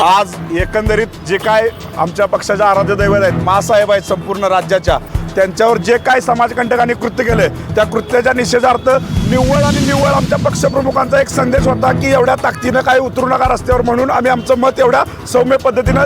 आज एकंदरीत जे काय आमच्या पक्षाच्या आराध्य दैवत आहेत मासाहेब आहेत संपूर्ण राज्याच्या त्यांच्यावर जे काय समाजकंटकांनी कृत्य केलं त्या कृत्याच्या निषेधार्थ निव्वळ आणि निव्वळ आमच्या पक्षप्रमुखांचा एक संदेश होता की एवढ्या ताकदीनं काही उतरू नका रस्त्यावर म्हणून आम्ही आमचं मत एवढ्या सौम्य पद्धतीनं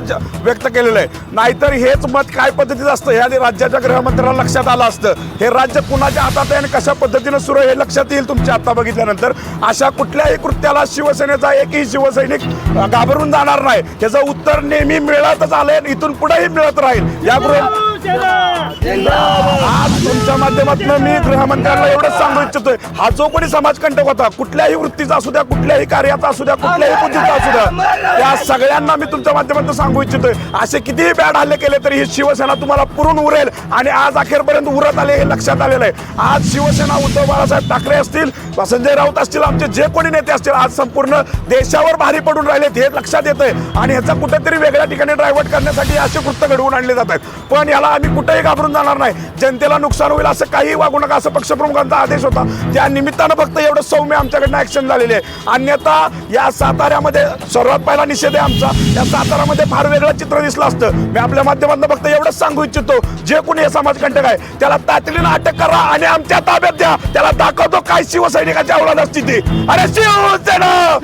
व्यक्त केलेलं आहे. नाहीतर हेच मत काय पद्धतीचं असतं? हे राज्याच्या गृहमंत्र्याला लक्षात आलं असतं. हे राज्य कुणाच्या हातात आहे आणि कशा पद्धतीनं सुरू हे लक्षात येईल तुमच्या आता बघितल्यानंतर. अशा कुठल्याही कृत्याला शिवसेनेचा एकही शिवसैनिक घाबरून जाणार नाही. त्याचं उत्तर नेहमी मिळतच आलंय आणि इथून पुढेही मिळत राहील. या गृह आज तुमच्या माध्यमातून मी गृहमंत्र्यांना एवढंच सांगू इच्छितोय. हा जो कोणी समाजकंटक होता कुठल्याही वृत्तीचा असू द्या कुठल्याही कार्याचा असू द्या कुठल्याही बुद्धीचा असू द्या त्या सगळ्यांना मी तुमच्या माध्यमातून सांगू इच्छितोय. असे कितीही बॅड हल्ले केले तरी ही शिवसेना तुम्हाला पुरून उरेल आणि आज अखेरपर्यंत उरत आले हे लक्षात आलेलं आहे. आज शिवसेना उद्धव बाळासाहेब ठाकरे असतील संजय राऊत असतील आमचे जे कोणी नेते असतील आज संपूर्ण देशावर भारी पडून राहिलेत हे लक्षात येतंय. आणि ह्याचा कुठेतरी वेगळ्या ठिकाणी ड्रायव्हर्ट करण्यासाठी असे कृत्य घडवून आणले जात आहेत. पण याला आम्ही कुठेही घाबरून जाणार नाही. जनतेला नुकसान होईल असं काही वागू नका असं पक्षप्रमुखांचा आदेश होता. त्या निमित्तानं फक्त एवढं सौम्य आमच्याकडनं ऍक्शन झालेली आहे. अन्यथा या साताऱ्यामध्ये सर्वात पहिला निषेध आहे आमचा. या साताऱ्यामध्ये फार वेगळं चित्र दिसलं असतं. मी आपल्या माध्यमातून फक्त एवढंच सांगू इच्छितो. जे कोणी हे समाजकंटक आहे त्याला तातडीनं अटक करा आणि आमच्या ताब्यात द्या. त्याला दाखवतो काय शिवसैनिकाच्या औलाद असते ती. अरे शिवसेना!